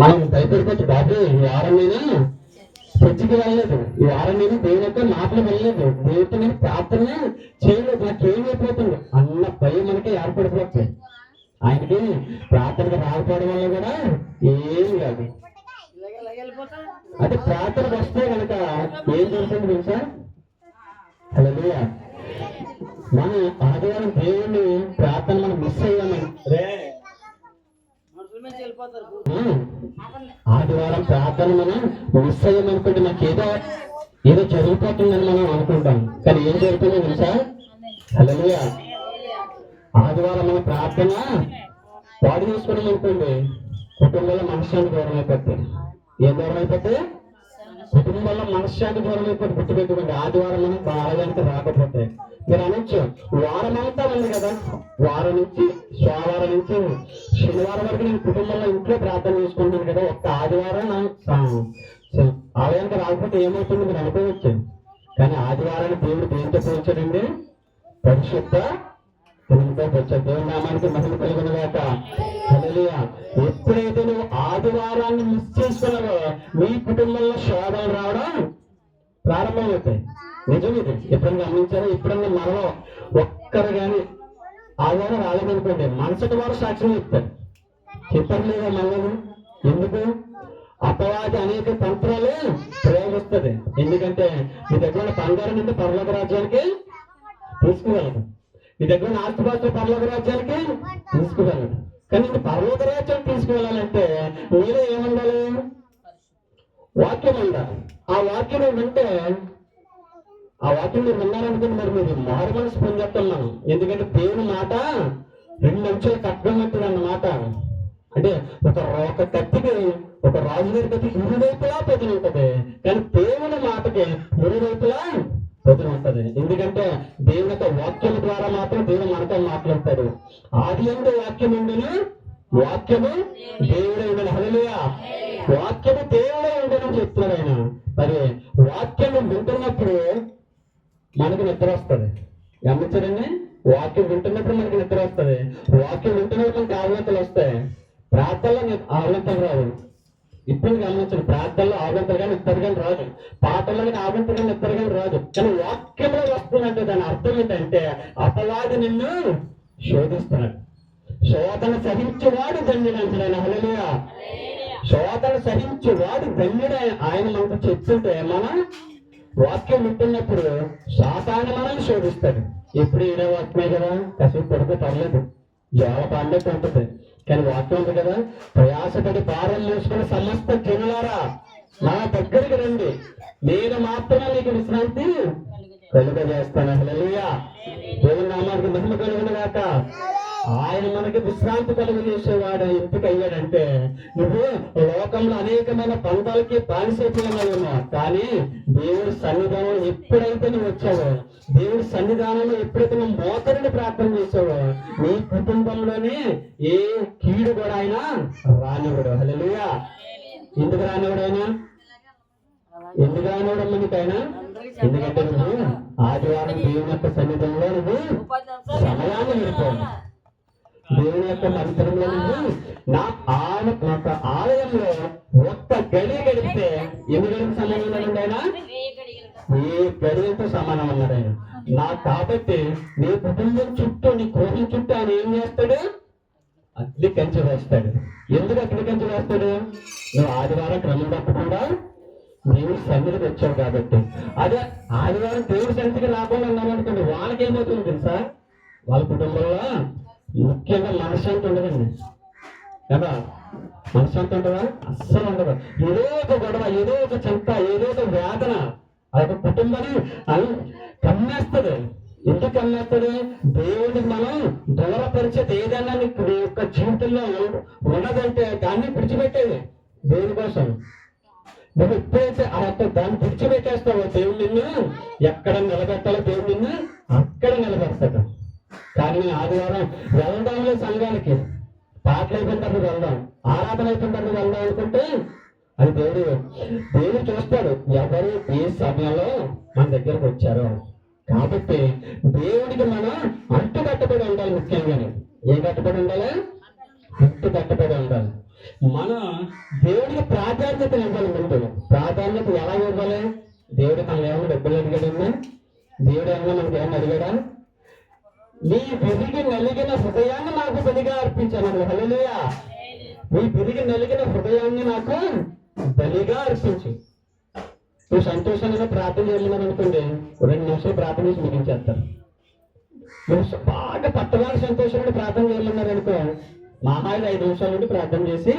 మనం భయపడిపోతే బాబు ఈ వారం నేను చర్చికి వెళ్ళలేదు. ఈ వారం నేను దేవుని యొక్క మాటలు వెళ్ళలేదు దేవుడితో నేను ప్రార్థన చేయలేదు. నాకు ఏమైపోతుంది అన్న భయం మనకి ఏర్పడిపోతుంది. ఆయనకి ప్రార్థనకు రాకపోవడం వల్ల కూడా ఏం కాదు. అంటే ప్రార్థనకు వస్తే కనుక ఏం జరుగుతుంది తెలుసా? హలో మన ఆదివారం దేవుణ్ణి ప్రార్థన ప్రార్థన మనం మిస్ అయ్యామనుకోండి నాకు ఏదో ఏదో జరిగిపోతుందని మనం అనుకుంటాం. కానీ ఏం జరుగుతుందో తెలుసా? హలో ఆదివారం మన ప్రార్థన వాడు చేసుకున్నాం అనుకోండి కుటుంబంలో మనశ్శాంతి దూరం అయిపోతుంది ఏం దూరం అయిపోతే కుటుంబంలో మనశ్శాంతి దూరం అయిపోతే ఆదివారం మనం రాకపోతే. మీరు అనొచ్చు వారం అంతా ఉంది కదా? వారం నుంచి సోమవారం నుంచి శనివారం వరకు నేను కుటుంబంలో ఇంట్లో ప్రార్థన చేసుకుంటాను కదా ఒక్క ఆదివారం నా ఆలయానికి రాకపోతే ఏమవుతుంది మీరు అనుకోవచ్చు. కానీ ఆదివారాన్ని దేవుడు దేంతో పోల్చాడండి? పరిశుద్ధ దేవునితో పోల్చాడు. దేవుడి నామానికి మహిమ కలిగిన గాక ఎప్పుడైతే నువ్వు ఆదివారం మీ కుటుంబంలో శోభలు రావడం ప్రారంభమవుతాయి. నిజం ఇది ఎప్పుడైనా గమనించారా ఎప్పుడన్నా మనలో ఒక్కరు కానీ ఆధారం రాలేదనుకోండి. మనసటి వారు సాక్ష్యం చెప్తారు. చెప్పడం లేదా మళ్ళీ ఎందుకు? అపవాది అనేక తంత్రాలు ప్రయోగిస్తుంది. ఎందుకంటే మీ దగ్గర బంగారం నుండి పర్లోక రాజ్యానికి తీసుకువెళ్ళదు. మీ దగ్గర ఆస్తిపాస్తులు పర్లోక రాజ్యానికి తీసుకువెళ్ళదు. కానీ పర్లోక పరలోక రాజ్యానికి తీసుకువెళ్ళాలంటే వాక్యం ఉండాలి ఆ వాక్యం వింటే ఆ వాక్యం మీరు విన్నారనుకుని మరి మీరు మారు మనసు పొందేస్తున్నాను ఎందుకంటే దేవుని మాట రెండు అంచెలు కట్టగలుగుతుంది అన్నమాట. అంటే ఒక ఒక కత్తికి ఒక రాజుగారి కత్తికి ఇరువైపులా పదులు ఉంటది. కానీ దేవుని మాటకి ఇరువైపులా పదులు ఉంటది. ఎందుకంటే దేవుని యొక్క వాక్యం ద్వారా మాత్రం దేవుడు మనతో మాట్లాడతాడు. ఆది ఎందు వాక్యం ఉండను వాక్యము దేవుడే ఉండను హల్లెలూయా. వాక్యము దేవుడే ఉండని చెప్తున్నాడు ఆయన మరి వాక్యం వింటున్నప్పుడు మనకు నిద్ర వస్తుంది. గమనించారండి వాక్యం వింటున్నప్పుడు మనకి నిద్ర వస్తుంది. వాక్యం వింటున్నప్పుడు మనకి ఆవలతలు వస్తాయి. ప్రార్థనలో ని- రాదు రావు. ఇప్పుడు గమనించండి ప్రార్థనలో ఆలోచనలు కానీ ఇద్దరు కానీ రాదు. పాటల్లో కానీ ఆలోచన కానీ ఇద్దరు కానీ రాదు. కానీ వాక్యంలో వస్తుందంటే దాని అర్థం ఏంటంటే అపవాది నిన్ను శోధిస్తున్నాడు. శోధన సహించేవాడు ధన్యుడంటాడు హల్లెలూయా. శోధన సహించేవాడు ధన్యుడు ఆయన- ఆయన మనకు చెప్తుంటే మనం వాక్యం వింటున్నప్పుడు సాతాను మనల్ని శోధిస్తాడు. ఎప్పుడు ఈడే వాక్యమే కదా? కసిపు పడితే పర్లేదు. జోల పాండే ఉంటుంది కానీ వాక్యం ఉంది కదా? ప్రయాసపడి భారం చేసుకుని సమస్త జనులారా నా దగ్గరికి రండి. నేను మాత్రమే నీకు విశ్రాంతి కలుగజేస్తాను. అసలు ఆయన మనకి విశ్రాంతి కలుగజేసేవాడు ఎందుకు అయ్యాడంటే నువ్వు లోకంలో అనేకమైన బంధాలకి బానిసైపోయినావేమో కానీ దేవుడి సన్నిధానం ఎప్పుడైతే నువ్వు వచ్చావో దేవుడి సన్నిధానంలో ఎప్పుడైతే నువ్వు మోతరిని ప్రార్థన చేసావో నీ కుటుంబంలోనే ఏ కీడు కూడా ఆయన రానివ్వడు. హల్లెలూయా. ఎందుకు రానివ్వడు ఆయన? ఎందుకు రానివ్వడం నీకైనా ఎందుకంటే నువ్వు ఆదివారం దేవుని యొక్క సన్నిధంలో నువ్వు సమయాన్ని గడిపావు. దేవుని యొక్క పరిసరంలో నువ్వు నా ఆల యొక్క ఆలయంలో ఒక్క గడి గడిపితే ఎన్ని గడికి సమయం ఉన్నాడు ఆయన? ఏ గడితో సమానం అన్నాడు ఆయన. నా కాబట్టి నీ కుటుంబం చుట్టూ నీ కోపం చుట్టూ ఆయన ఏం చేస్తాడు? అగ్ని కంచె వేస్తాడు. ఎందుకు అగ్ని కంచె వేస్తాడు? నువ్వు ఆదివారం క్రమం తప్పకుండా దేవుడి సన్నిధికి వచ్చావు కాబట్టి. అదే ఆదివారం దేవుడి సన్నిధికి రాకుండా అనుకోండి వాళ్ళకి ఏమవుతుంది తెలుసా? వాళ్ళ కుటుంబంలో ముఖ్యంగా మనశ్శాంతి ఉండదండి. కదా? మనశ్శాంతి ఉండదా? అస్సలు ఉండదు. ఏదో ఒక గొడవ ఏదో ఒక చింత ఏదో ఒక వేదన ఆ యొక్క కుటుంబాన్ని అన్- కమ్మేస్తుంది. ఎందుకు కమ్మేస్తుంది? దేవుడికి మనం దూరపరిచేది ఏదైనా నీకు నీ యొక్క జీవితంలో ఉన్నదంటే దాన్ని విడిచిపెట్టేది దేవుని కోసం? నువ్వు ఎప్పుడైతే ఆ యొక్క దాన్ని విడిచిపెట్టేస్తావో దేవుడు నిన్ను ఎక్కడ నిలబెట్టాలో దేవుడు నిన్ను అక్కడ నిలబెడతాడు. కానీ ఆదివారం వెళ్దాంలే సంఘానికి. పాటలు అయిపోయిన తర్వాత వెళ్దాం. ఆరాధన అయిపోయిన తర్వాత వెళ్దాం అనుకుంటే అది దేవుడు దేవుడు చూస్తాడు ఎవరు ఏ సమయంలో మన దగ్గరకు వచ్చారో. కాబట్టి దేవుడికి మనం అంటు కట్టబడి ఉండాలి ముఖ్యంగా ఏం కట్టబడి ఉండాలి? అంటు కట్టబడి ఉండాలి. మనం దేవుడికి ప్రాధాన్యత ఇవ్వాలి ముందు. ప్రాధాన్యత ఎలా ఇవ్వాలి? దేవుడు తన ఏమైనా డబ్బులు అడిగాడన్నా? దేవుడు ఏమైనా మనకి ఏమైనా అడిగాడా? నీ విరిగి నలిగిన హృదయాన్ని నాకు బలిగా అర్పించాను హలలుయా నీ విరిగి నలిగిన హృదయాన్ని నాకు బలిగా అర్పించు. నువ్వు సంతోషంగా ప్రార్థన చేయలేదని అనుకోండి రెండు నిమిషాలు ప్రార్థన చేసి ముగించేస్తారు. నువ్వు బాగా పట్టవాడు సంతోషంగా ప్రార్థన చేయమన్నారు అనుకో మహాయిలు ఐదు నిమిషాల నుండి ప్రార్థన చేసి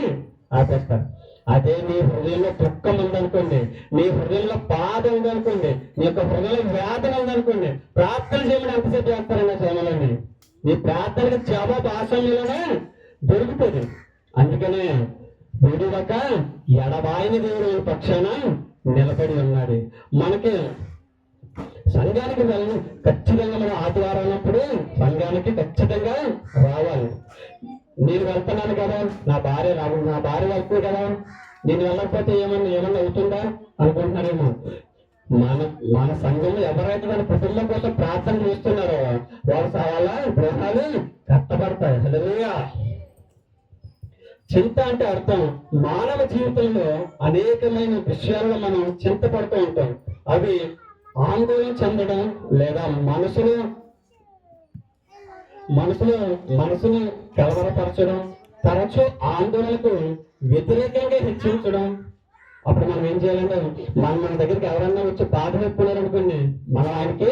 ఆపేస్తారు. అదే నీ హృదయంలో దుఃఖం ఉందనుకోండి నీ హృదయంలో బాధ ఉందనుకోండి నీ యొక్క హృదయంలో వేదన ఉందనుకోండి ప్రార్థన చేయమని ఎంతసేపు చేస్తారన్న శ్రమలోని నీ ప్రార్థనకి జవాబు ఆ దొరుకుతుంది అందుకనే విడువక ఎడబాయిన దేవుడు పక్షాన నిలబడి ఉన్నాడు. మనకి సంఘానికి వెళ్ళి ఖచ్చితంగా మనం ఆదివారం అన్నప్పుడు సంఘానికి ఖచ్చితంగా రావాలి. నేను వెళ్తున్నాను కదా నా భార్య రావు నా భార్య వెళ్తుంది కదా నేను వెళ్ళకపోతే ఏమన్నా ఏమన్నా అవుతుందా అనుకుంటున్నారేమో. మన మన సంఘంలో ఎవరైతే మన కుటుంబం కోసం ప్రార్థన చేస్తున్నారో వాళ్ళ వాళ్ళ గృహాలు కట్టబడతాయి. హల్లెలూయా. చింత అంటే అర్థం మానవ జీవితంలో అనేకమైన విషయాల్లో మనం చింతపడుతూ ఉంటాం. అవి ఆందోళన చెందడం లేదా మనసును మనసులో మనసును కలవరపరచడం తరచూ ఆందోళనకు వ్యతిరేకంగా హెచ్చరించడం. అప్పుడు మనం ఏం చేయాలంటే మనం మన దగ్గరికి ఎవరన్నా వచ్చి బాధ చెప్పుకున్నారనుకోండి మనం ఆయనకి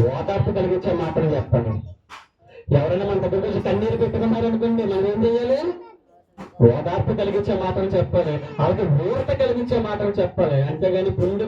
ఓదార్పు కలిగించే మాటలు చెప్పండి. ఎవరైనా మన దగ్గరికి వచ్చి కన్నీరు పెట్టుకున్నారనుకోండి మనం ఏం చేయాలి? ఓదార్పు కలిగించే మాటలు చెప్పాలి. వాళ్ళకి ఊరట కలిగించే మాటలు చెప్పాలి. అంతేగాని గుండె